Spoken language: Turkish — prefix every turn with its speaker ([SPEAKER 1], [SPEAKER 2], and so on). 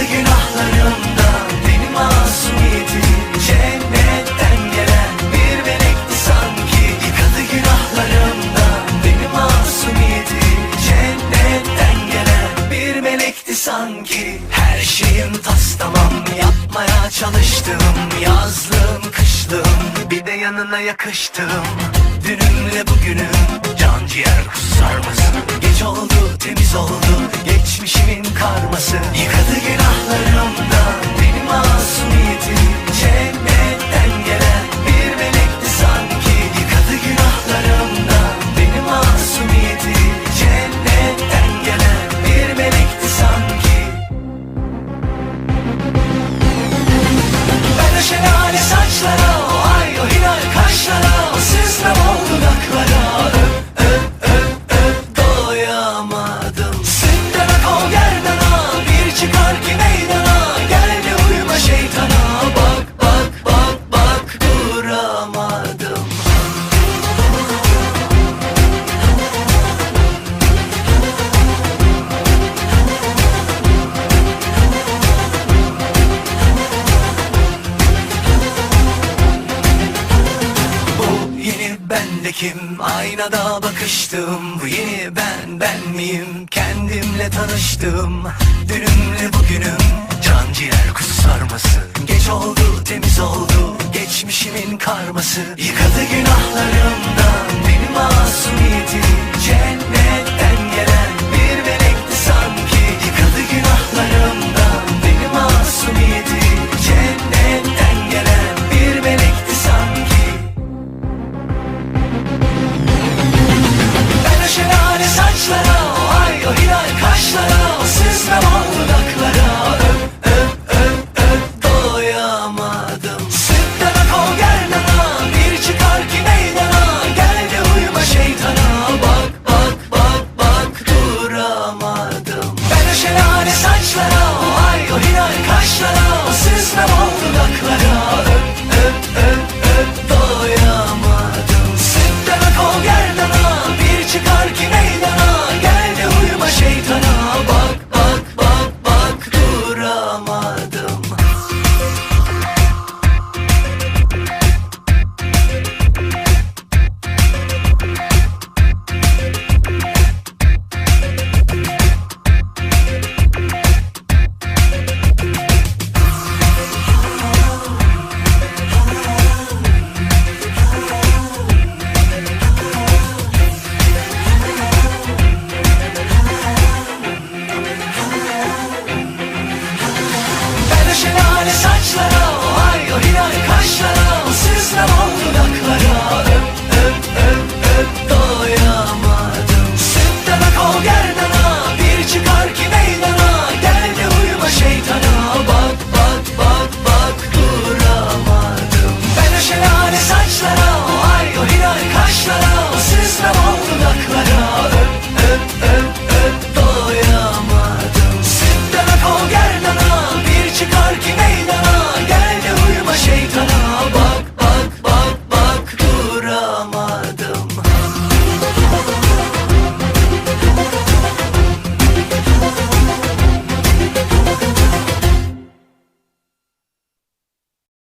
[SPEAKER 1] Yıkadı günahlarımdan Beni masumiyetim Cennetten gelen bir melekti sanki. Yıkadı günahlarımdan Beni masumiyetim Cennetten gelen bir melekti sanki. Her şeyim tas Yapmaya çalıştım. Yazlığım kışlığım Bir de yanına yakıştım. Dünümle bugünüm Can ciğer kuzu sarması Geç oldu temiz oldu Geçmişimin karması kim? Aynada bakıştım? Bu yeni ben ben miyim? Kendimle tanıştım. Dünümle bugünüm. Can ciğer kuzu sarması. Geç oldu temiz oldu. Geçmişimin karması. Yıkadı günahlarımdan Benim masumiyetim Cennet